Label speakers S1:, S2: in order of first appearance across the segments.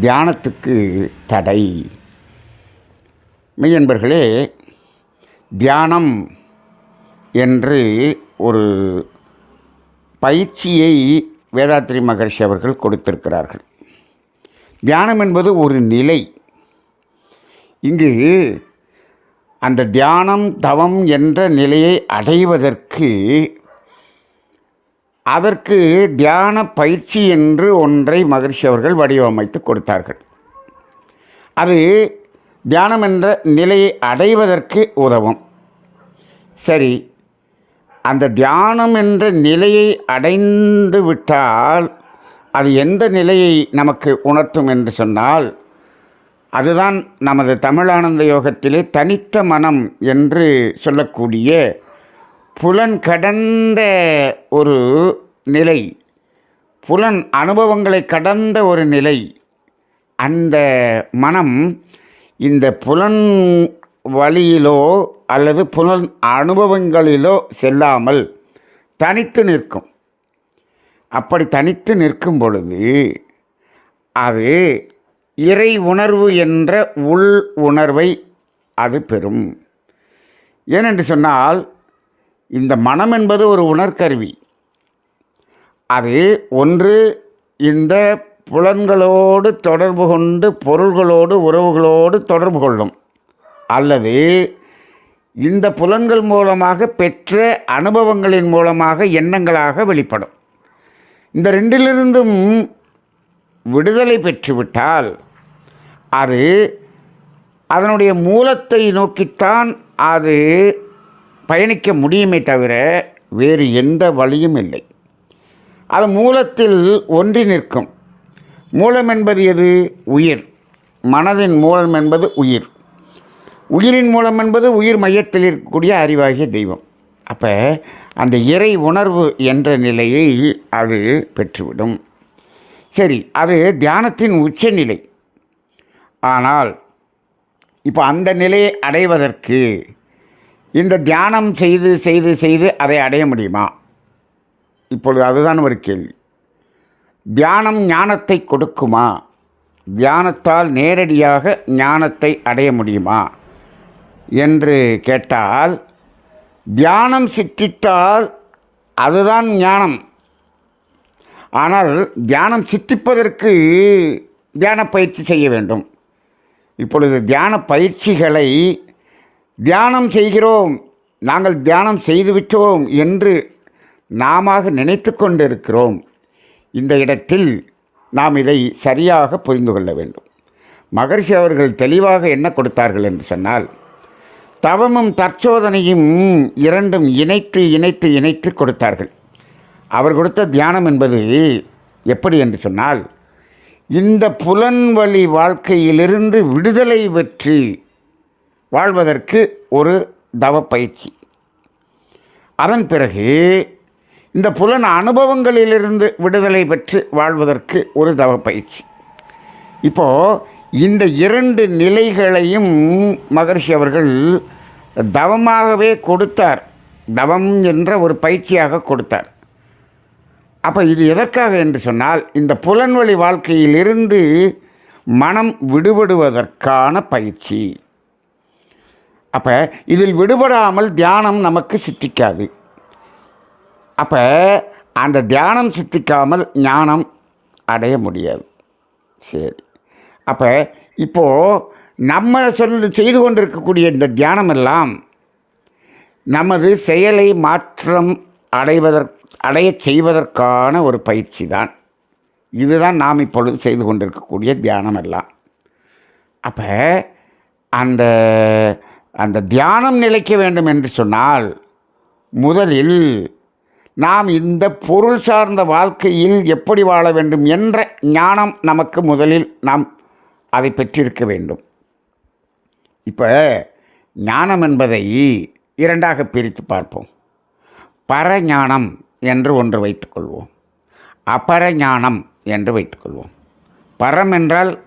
S1: தியானத்துக்கு தடை. மெய்யன்பர்களே தியானம் என்று ஒரு பயிற்சியை வேதாத்ரி மகர்ஷி அவர்கள் கொடுத்திருக்கிறார்கள். தியானம் என்பது ஒரு நிலை. இங்கு அந்த தியானம் தவம் என்ற நிலையை அடைவதற்கு அதற்கு தியான பயிற்சி என்று ஒன்றை மகிழ்ச்சி அவர்கள் வடிவமைத்து கொடுத்தார்கள். அது தியானம் என்ற நிலையை அடைவதற்கு உதவும். சரி அந்த தியானம் என்ற நிலையை அடைந்து விட்டால் அது எந்த நிலையை நமக்கு உணர்த்தும் என்று சொன்னால் அதுதான் நமது தமிழானந்த யோகத்திலே தனித்த மனம் என்று சொல்லக்கூடிய புலன் கடந்த ஒரு நிலை புலன் அனுபவங்களை கடந்த ஒரு நிலை. அந்த மனம் இந்த புலன் வழியிலோ அல்லது புலன் அனுபவங்களிலோ செல்லாமல் தனித்து நிற்கும். அப்படி தனித்து நிற்கும் பொழுது அது இறை உணர்வு என்ற உள் உணர்வை அது பெறும். ஏனென்று சொன்னால் இந்த மனம் என்பது ஒரு உணர்கருவி. அது ஒன்று இந்த புலன்களோடு தொடர்பு கொண்டு பொருள்களோடு உறவுகளோடு தொடர்பு கொள்ளும். அல்லது இந்த புலன்கள் மூலமாக பெற்ற அனுபவங்களின் மூலமாக எண்ணங்களாக வெளிப்படும். இந்த ரெண்டிலிருந்தும் விடுதலை பெற்றுவிட்டால் அது அதனுடைய மூலத்தை நோக்கித்தான் அது பயணிக்க முடியுமே தவிர வேறு எந்த வழியும் இல்லை. அது மூலத்தில் ஒன்றி நிற்கும். மூலம் என்பது எது? உயிர். மனதின் மூலம் என்பது உயிர். உயிரின் மூலம் என்பது உயிர் மையத்தில் இருக்கக்கூடிய அறிவாகிய தெய்வம். அப்போ அந்த இறை உணர்வு என்ற நிலையை அது பெற்றுவிடும். சரி அது தியானத்தின் உச்சநிலை. ஆனால் இப்போ அந்த நிலையை அடைவதற்கு இந்த தியானம் செய்து செய்து செய்து அதை அடைய முடியுமா? இப்பொழுது அதுதான் ஒரு கேள்வி. தியானம் ஞானத்தை கொடுக்குமா? தியானத்தால் நேரடியாக ஞானத்தை அடைய முடியுமா? என்று கேட்டால் தியானம் சித்தித்தால் அதுதான் ஞானம். ஆனால் தியானம் சித்திப்பதற்கு தியான பயிற்சி செய்ய வேண்டும். இப்பொழுது தியான பயிற்சிகளை தியானம் செய்கிறோம். நாங்கள் தியானம் செய்துவிட்டோம் என்று நாம நினைத்து கொண்டிருக்கிறோம். இந்த இடத்தில் நாம் இதை சரியாக புரிந்து கொள்ள வேண்டும். மகர்ஷி அவர்கள் தெளிவாக என்ன கொடுத்தார்கள் என்று சொன்னால் தவமும் தற்சோதனையும் இரண்டும் இணைத்து இணைத்து இணைத்து கொடுத்தார்கள். அவர் கொடுத்த தியானம் என்பது எப்படி என்று சொன்னால் இந்த புலன்வழி வாழ்க்கையிலிருந்து விடுதலை பெற்று வாழ்வதற்கு ஒரு தவ பயிற்சி. அதன் பிறகு இந்த புலன் அனுபவங்களிலிருந்து விடுதலை பெற்று வாழ்வதற்கு ஒரு தவ பயிற்சி. இப்போது இந்த இரண்டு நிலைகளையும் மகர்ஷி அவர்கள் தவமாகவே கொடுத்தார். தவம் என்ற ஒரு பயிற்சியாக கொடுத்தார். அப்போ இது எதற்காக என்று சொன்னால் இந்த புலன்வழி வாழ்க்கையிலிருந்து மனம் விடுபடுவதற்கான பயிற்சி. அப்போ இதில் விடுபடாமல் தியானம் நமக்கு சித்திக்காது. அப்போ அந்த தியானம் சித்திக்காமல் ஞானம் அடைய முடியாது. சரி. அப்போ இப்போது நம்ம சொல்லி செய்து கொண்டிருக்கக்கூடிய இந்த தியானம் எல்லாம் நமது செயலை மாற்றம் அடைவதற் அடைய செய்வதற்கான ஒரு பயிற்சி தான். இதுதான் நாம் இப்பொழுது செய்து கொண்டிருக்கக்கூடிய தியானம் எல்லாம். அப்போ அந்த அந்த தியானம் நிலைக்க வேண்டும் என்று சொன்னால் முதலில் நாம் இந்த பொருள் சார்ந்த வாழ்க்கையில் எப்படி வாழ வேண்டும் என்ற ஞானம் நமக்கு முதலில் நாம் அதை பெற்றிருக்க வேண்டும். இப்போ ஞானம் என்பதை இரண்டாக பிரித்து பார்ப்போம். பரஞானம் என்று ஒன்று வைத்துக்கொள்வோம். அபரஞானம் என்று வைத்துக்கொள்வோம். பரம் என்றால்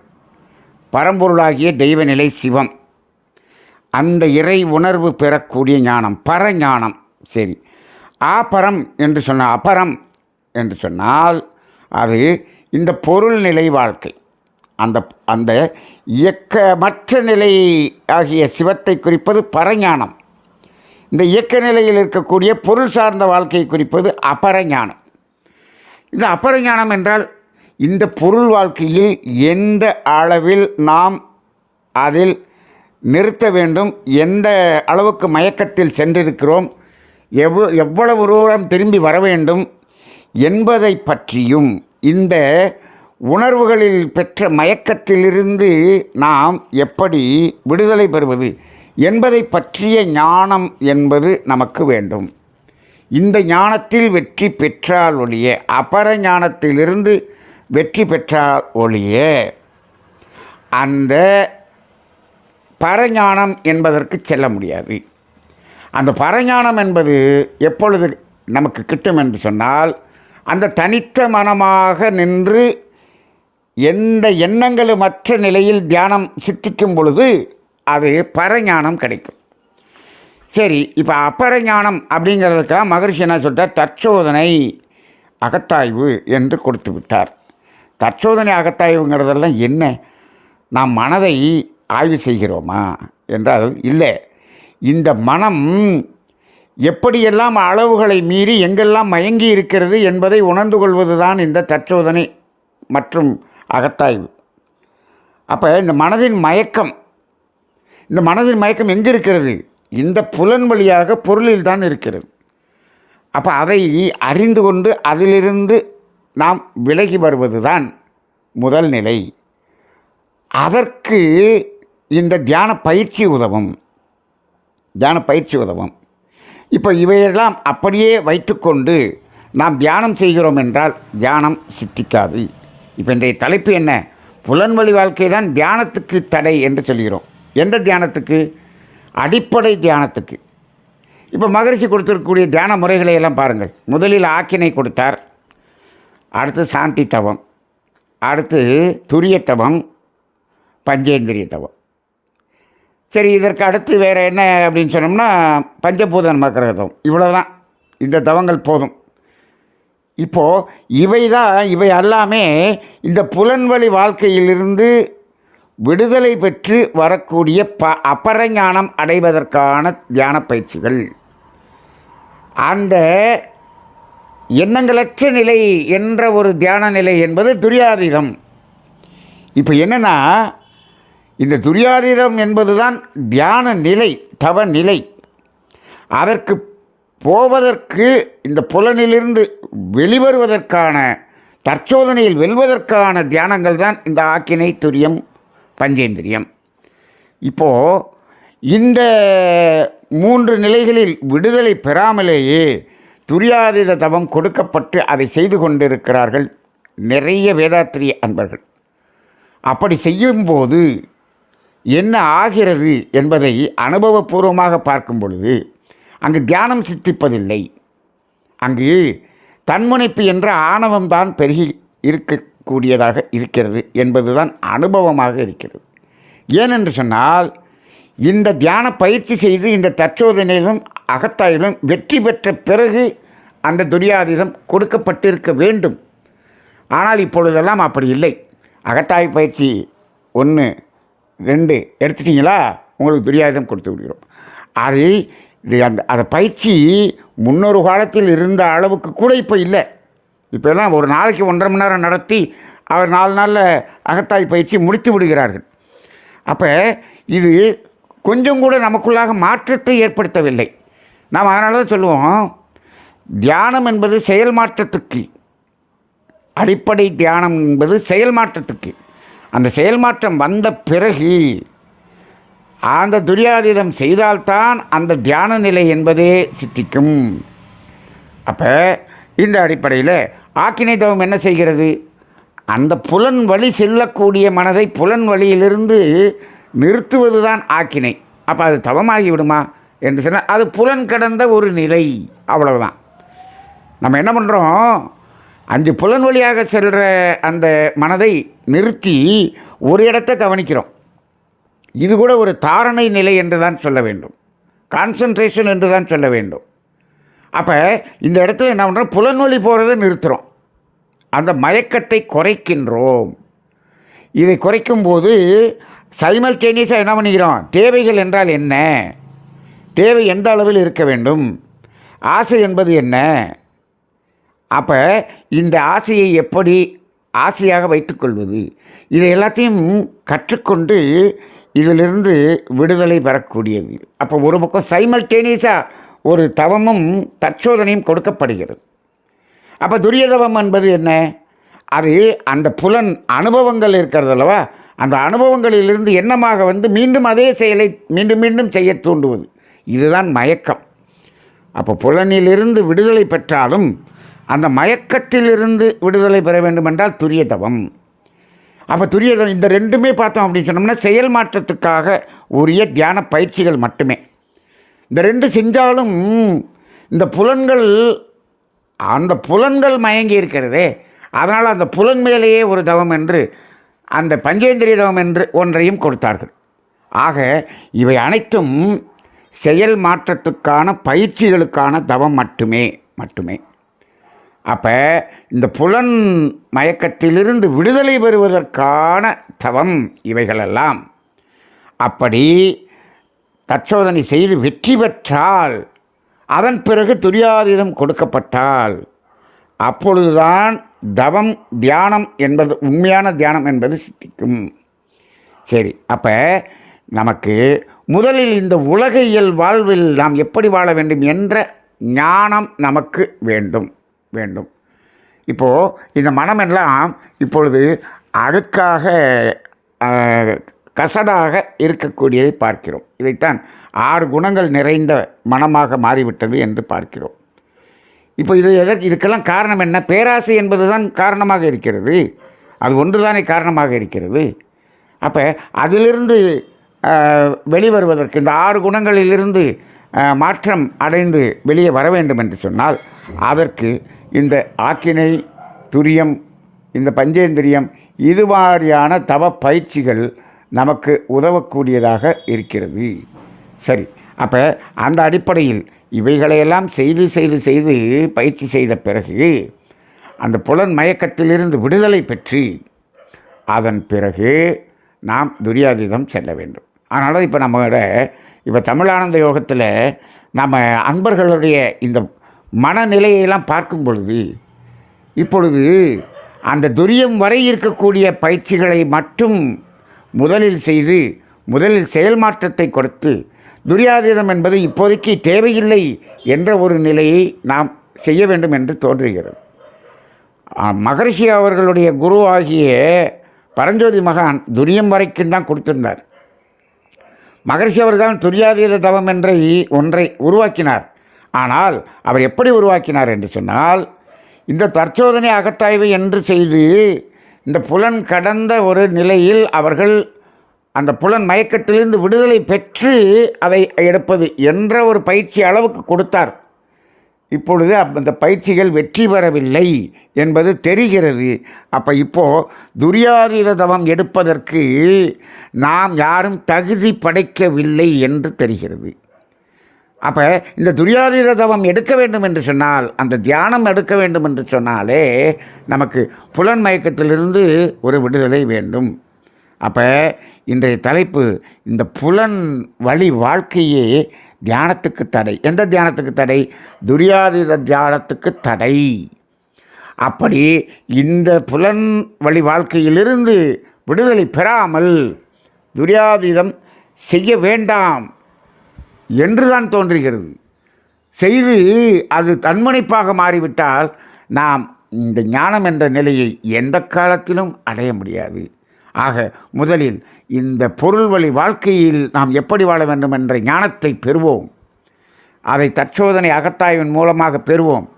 S1: பரம்பொருளாகிய தெய்வநிலை சிவம். அந்த இறை உணர்வு பெறக்கூடிய ஞானம் பரஞானம். சரி. ஆபரம் என்று சொன்னால் அபரம் என்று சொன்னால் அது இந்த பொருள் நிலை வாழ்க்கை. அந்த அந்த இயக்கமற்ற நிலை ஆகிய சிவத்தை குறிப்பது பரஞானம். இந்த இயக்க நிலையில் இருக்கக்கூடிய பொருள் சார்ந்த வாழ்க்கையை குறிப்பது அபரஞானம். இந்த அபரஞானம் என்றால் இந்த பொருள் வாழ்க்கையில் எந்த அளவில் நாம் அதில் நிறுத்த வேண்டும். எந்த அளவுக்கு மயக்கத்தில் சென்றிருக்கிறோம் எவ்வ எவ்வளவு தூரம் திரும்பி வர வேண்டும் என்பதை பற்றியும் இந்த உணர்வுகளில் பெற்ற மயக்கத்திலிருந்து நாம் எப்படி விடுதலை பெறுவது என்பதை பற்றிய ஞானம் என்பது நமக்கு வேண்டும். இந்த ஞானத்தில் வெற்றி பெற்றால் ஒழிய அபர ஞானத்திலிருந்து வெற்றி பெற்றால் ஒழிய அந்த பரஞானம் என்பதற்கு செல்ல முடியாது. அந்த பரஞானம் என்பது எப்பொழுது நமக்கு கிட்டும் என்று சொன்னால் அந்த தனித்த மனமாக நின்று எந்த எண்ணங்களுமற்ற நிலையில் தியானம் சித்திக்கும் பொழுது அது பரஞானம் கிடைக்கும். சரி இப்போ அப்பரஞானம் அப்படிங்கிறதுக்காக மகர்ஷி என்ன சொல்கிறார் தற்சோதனை அகத்தாய்வு என்று கொடுத்து விட்டார். தற்சோதனை அகத்தாய்வுங்கிறதெல்லாம் என்ன? நாம் மனதை ஆய்வு செய்கிறோமா என்றால் இல்லை. இந்த மனம் எப்படியெல்லாம் அளவுகளை மீறி எங்கெல்லாம் மயங்கி இருக்கிறது என்பதை உணர்ந்து கொள்வது தான் இந்த தற்சோதனை மற்றும் அகத்தாய்வு. அப்போ இந்த மனதின் மயக்கம் இந்த மனதின் மயக்கம் எங்கே இருக்கிறது இந்த புலன் வழியாக பொருளில் தான் இருக்கிறது. அப்போ அதை அறிந்து கொண்டு அதிலிருந்து நாம் விலகி வருவது தான் முதல் நிலை. அதற்கு இந்த தியான பயிற்சி உதவும். தியான பயிற்சி உதவும். இப்போ இவையெல்லாம் அப்படியே வைத்துக்கொண்டு நாம் தியானம் செய்கிறோம் என்றால் தியானம் சித்திக்காது. இப்போ இன்றைய தலைப்பு என்ன? புலன்வழி வாழ்க்கை தான் தியானத்துக்கு தடை என்று சொல்கிறோம். எந்த தியானத்துக்கு? அடிப்படை தியானத்துக்கு. இப்போ மகரிஷி கொடுத்துருக்கக்கூடிய தியான முறைகளை எல்லாம் பாருங்கள். முதலில் ஆக்கினை கொடுத்தார். அடுத்து சாந்தி தவம் அடுத்து துரிய தவம் பஞ்சேந்திரிய தவம் சரி இதற்கு அடுத்து வேறு என்ன அப்படின்னு சொன்னோம்னா பஞ்சபூத நமக்கிரகம் இவ்வளோ தான் இந்த தவங்கள் போதும். இப்போது இவை தான் இவை எல்லாமே இந்த புலன்வழி வாழ்க்கையிலிருந்து விடுதலை பெற்று வரக்கூடிய ப அபரஞானம் அடைவதற்கான தியான பயிற்சிகள். அந்த எண்ணங்களற்ற நிலை என்ற ஒரு தியான நிலை என்பது துரியாதீதம். இப்போ என்னென்னா இந்த துரியாதீதம் என்பதுதான் தியான நிலை தவ நிலை. அதற்கு போவதற்கு இந்த புலனிலிருந்து வெளிவருவதற்கான தற்சோதனையில் வெல்வதற்கான தியானங்கள் தான் இந்த ஆக்கினை துரியம் பஞ்சேந்திரியம். இப்போது இந்த மூன்று நிலைகளில் விடுதலை பெறாமலேயே துரியாதீத தவம் கொடுக்கப்பட்டு அதை செய்து கொண்டிருக்கிறார்கள் நிறைய வேதாத்திரிய அன்பர்கள். அப்படி செய்யும்போது என்ன ஆகிறது என்பதை அனுபவபூர்வமாக பார்க்கும் பொழுது அங்கு தியானம் சித்திப்பதில்லை. அங்கு தன்முனைப்பு என்ற ஆணவம்தான் பெருகி இருக்கக்கூடியதாக இருக்கிறது என்பதுதான் அனுபவமாக இருக்கிறது. ஏனென்று சொன்னால் இந்த தியான பயிற்சி செய்து இந்த தற்சோதனையிலும் அகத்தாயிலும் வெற்றி பெற்ற பிறகு அந்த துரியாதீதம் கொடுக்கப்பட்டிருக்க வேண்டும். ஆனால் இப்பொழுதெல்லாம் அப்படி இல்லை. அகத்தாய் பயிற்சி ஒன்று ரெண்டு எடுத்துட்டீங்களா? உங்களுக்கு துரியாயுதம் கொடுத்து விடுகிறோம். அதை இது அந்த அந்த பயிற்சி முன்னொரு காலத்தில் இருந்த அளவுக்கு கூட இப்போ இல்லை. இப்போல்லாம் ஒரு நாளைக்கு ஒன்றரை மணி நேரம் நடத்தி அவர் நாலு நாளில் அகத்தாய் பயிற்சி முடித்து விடுகிறார்கள். அப்போ இது கொஞ்சம் கூட நமக்குள்ளாக மாற்றத்தை ஏற்படுத்தவில்லை. நாம் அதனால தான் சொல்லுவோம் தியானம் என்பது செயல் மாற்றத்துக்கு. அடிப்படை தியானம் என்பது செயல் மாற்றத்துக்கு. அந்த செயல் மாற்றம் வந்த பிறகு அந்த துரியாதீதம் செய்தால்தான் அந்த தியான நிலை என்பதே சித்திக்கும். அப்போ இந்த அடிப்படையில் ஆக்கினை தவம் என்ன செய்கிறது? அந்த புலன் வழி செல்லக்கூடிய மனதை புலன் வழியிலிருந்து நிறுத்துவது தான் ஆக்கினை. அப்போ அது தவமாகி விடுமா என்று சொன்னால் அது புலன் கடந்த ஒரு நிலை. அவ்வளவுதான். நம்ம என்ன பண்ணுறோம் அஞ்சு புலன் வழியாக செல்கிற அந்த மனதை நிறுத்தி ஒரு இடத்த கவனிக்கிறோம். இது கூட ஒரு தாரணை நிலை என்று தான் சொல்ல வேண்டும். கான்சன்ட்ரேஷன் என்று தான் சொல்ல வேண்டும். அப்போ இந்த இடத்துல என்ன பண்ணுறோம் புலன்வழி போகிறத நிறுத்துகிறோம் அந்த மயக்கத்தை குறைக்கின்றோம். இதை குறைக்கும்போது சைமல்டேனியஸாக என்ன பண்ணிக்கிறோம்? தேவைகள் என்றால் என்ன? தேவை எந்த அளவில் இருக்க வேண்டும்? ஆசை என்பது என்ன? அப்போ இந்த ஆசையை எப்படி ஆசையாக வைத்துக்கொள்வது இதை எல்லாத்தையும் கற்றுக்கொண்டு இதிலிருந்து விடுதலை பெறக்கூடியது. அப்போ ஒரு பக்கம் சைமல்டேனியஸாக ஒரு தவமும் தற்சோதனையும் கொடுக்கப்படுகிறது. அப்போ துரியதவம் என்பது என்ன? அது அந்த புலன் அனுபவங்கள் இருக்கிறது அல்லவா? அந்த அனுபவங்களிலிருந்து எண்ணமாக வந்து மீண்டும் அதே செயலை மீண்டும் மீண்டும் செய்ய தூண்டுவது. இதுதான் மயக்கம். அப்போ புலனிலிருந்து விடுதலை பெற்றாலும் அந்த மயக்கத்திலிருந்து விடுதலை பெற வேண்டுமென்றால் துரிய தவம் அப்போ துரிய தவம் இந்த ரெண்டுமே பார்த்தோம் அப்படின்னு சொன்னோம்னா செயல் மாற்றத்துக்காக உரிய தியான பயிற்சிகள் மட்டுமே. இந்த ரெண்டு செஞ்சாலும் இந்த புலன்கள் அந்த புலன்கள் மயங்கி இருக்கிறதே. அதனால் அந்த புலன் மேலேயே ஒரு தவம் என்று அந்த பஞ்சேந்திரிய தவம் என்று ஒன்றையும் கொடுத்தார்கள். ஆக இவை அனைத்தும் செயல் மாற்றத்துக்கான பயிற்சிகளுக்கான தவம் மட்டுமே மட்டுமே. அப்போ இந்த புலன் மயக்கத்திலிருந்து விடுதலை பெறுவதற்கான தவம் இவைகளெல்லாம். அப்படி தற்சோதனை செய்து வெற்றி பெற்றால் அதன் பிறகு துரியாதீதம் கொடுக்கப்பட்டால் அப்பொழுதுதான் தவம் தியானம் என்பது உண்மையான தியானம் என்பது சித்திக்கும். சரி அப்போ நமக்கு முதலில் இந்த உலகியல் வாழ்வில் நாம் எப்படி வாழ வேண்டும் என்ற ஞானம் நமக்கு வேண்டும். வேண்டும். இப்போது இந்த மனமெல்லாம் இப்பொழுது அழுக்காக கசடாக இருக்கக்கூடியதை பார்க்கிறோம். இதைத்தான் ஆறு குணங்கள் நிறைந்த மனமாக மாறிவிட்டது என்று பார்க்கிறோம். இப்போ இது எதற்கு இதுக்கெல்லாம் காரணம் என்ன? பேராசை என்பது தான் காரணமாக இருக்கிறது. அது ஒன்று தானே காரணமாக இருக்கிறது. அப்போ அதிலிருந்து வெளிவருவதற்கு இந்த ஆறு குணங்களிலிருந்து மாற்றம் அடைந்து வெளியே வர வேண்டும் என்று சொன்னால் அதற்கு இந்த ஆக்கினை துரியம் இந்த பஞ்சேந்திரியம் இது மாதிரியான தவ பயிற்சிகள் நமக்கு உதவக்கூடியதாக இருக்கிறது. சரி அப்போ அந்த அடிப்படையில் இவைகளையெல்லாம் செய்து செய்து செய்து பயிற்சி செய்த பிறகு அந்த புலன் மயக்கத்திலிருந்து விடுதலை பெற்று அதன் பிறகு நாம் துரியாதீதம் செல்ல வேண்டும். அதனால் இப்போ நம்மளோட இப்போ தமிழானந்த யோகத்தில் நம்ம அன்பர்களுடைய இந்த மனநிலையெல்லாம் பார்க்கும் பொழுது இப்பொழுது அந்த துரியம் வரை இருக்கக்கூடிய பயிற்சிகளை மட்டும் முதலில் செய்து முதலில் செயல் மாற்றத்தை கொடுத்து துரியாதீதம் என்பது இப்போதைக்கு தேவையில்லை என்ற ஒரு நிலையை நாம் செய்ய வேண்டும் என்று தோன்றுகிறது. மகரிஷி அவர்களுடைய குரு ஆகிய பரஞ்சோதி மகான் துரியம் வரைக்கும் தான் கொடுத்திருந்தார். மகரிஷி அவர்கள் துரியாதீத தவம் என்ற ஒன்றை உருவாக்கினார். ஆனால் அவர் எப்படி உருவாக்கினார் என்று சொன்னால் இந்த தற்சோதனை அகத்தாய்வு என்று செய்து இந்த புலன் கடந்த ஒரு நிலையில் அவர்கள் அந்த புலன் மயக்கத்திலிருந்து விடுதலை பெற்று அதை எடுப்பது என்ற ஒரு பயிற்சி அளவுக்கு கொடுத்தார். இப்பொழுது அந்த பயிற்சிகள் வெற்றி பெறவில்லை என்பது தெரிகிறது. அப்போ இப்போது துரியாதீத தவம் எடுப்பதற்கு நாம் யாரும் தகுதி படைக்கவில்லை என்று தெரிகிறது. அப்போ இந்த துரியாதீத தவம் எடுக்க வேண்டும் என்று சொன்னால் அந்த தியானம் எடுக்க வேண்டும் என்று சொன்னாலே நமக்கு புலன் மயக்கத்திலிருந்து ஒரு விடுதலை வேண்டும். அப்போ இன்றைய தலைப்பு இந்த புலன் வழி வாழ்க்கையே தியானத்துக்கு தடை. எந்த தியானத்துக்கு தடை? துரியாதீத தியானத்துக்கு தடை. அப்படி இந்த புலன் வழி வாழ்க்கையிலிருந்து விடுதலை பெறாமல் துரியாதீதம் செய்ய வேண்டாம். என்றுதான் தோன்றுகிறது. செய்து அது தன்முனைப்பாக மாறிவிட்டால் நாம் இந்த ஞானம் என்ற நிலையை எந்த காலத்திலும் அடைய முடியாது. ஆக முதலில் இந்த பொருள் வழி வாழ்க்கையில் நாம் எப்படி வாழ வேண்டும் என்ற ஞானத்தை பெறுவோம். அதை தற்சோதனை அகத்தாய்வின் மூலமாக பெறுவோம்.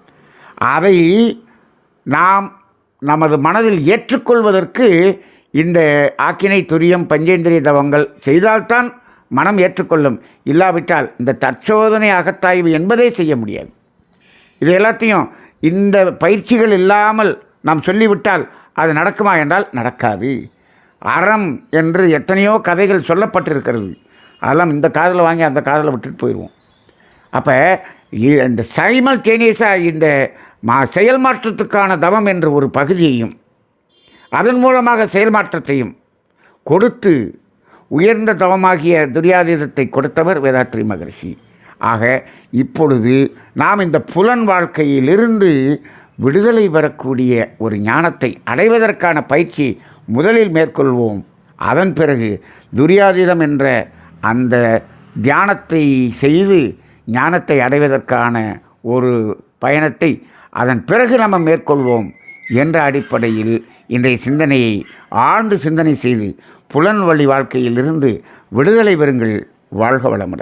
S1: அதை நாம் நமது மனதில் ஏற்றுக்கொள்வதற்கு இந்த ஆக்கினை துரியம் பஞ்சேந்திரிய தவங்கள் செய்தால்தான் மனம் ஏற்றுக்கொள்ளும். இல்லாவிட்டால் இந்த தற்சோதனை அகத்தாய்வு என்பதே செய்ய முடியாது. இது எல்லாத்தையும் இந்த பயிற்சிகள் இல்லாமல் நாம் சொல்லிவிட்டால் அது நடக்குமா என்றால் நடக்காது. அறம் என்று எத்தனையோ கதைகள் சொல்லப்பட்டிருக்கிறது. அதெல்லாம் இந்த காதில் வாங்கி அந்த காதில் விட்டுட்டு போயிடுவோம். அப்போ இந்த சைமல்டேனியஸாக இந்த மா செயல் மாற்றத்துக்கான தவம் என்ற ஒரு பகுதியையும் அதன் மூலமாக செயல் மாற்றத்தையும் கொடுத்து உயர்ந்த தவமாகிய துரியாதீதத்தை கொடுத்தவர் வேதாத்ரி மகரிஷி. ஆக இப்பொழுது நாம் இந்த புலன் வாழ்க்கையிலிருந்து விடுதலை பெறக்கூடிய ஒரு ஞானத்தை அடைவதற்கான பயிற்சி முதலில் மேற்கொள்வோம். அதன் பிறகு துரியாதீதம் என்ற அந்த தியானத்தை செய்து ஞானத்தை அடைவதற்கான ஒரு பயணத்தை அதன் பிறகு நம்ம மேற்கொள்வோம் என்ற அடிப்படையில் இன்றைய சிந்தனையை ஆழ்ந்து சிந்தனை செய்து புலன் வழி வாழ்க்கையிலிருந்து விடுதலை பெறுங்கள். வாழ்க வளமுடன்.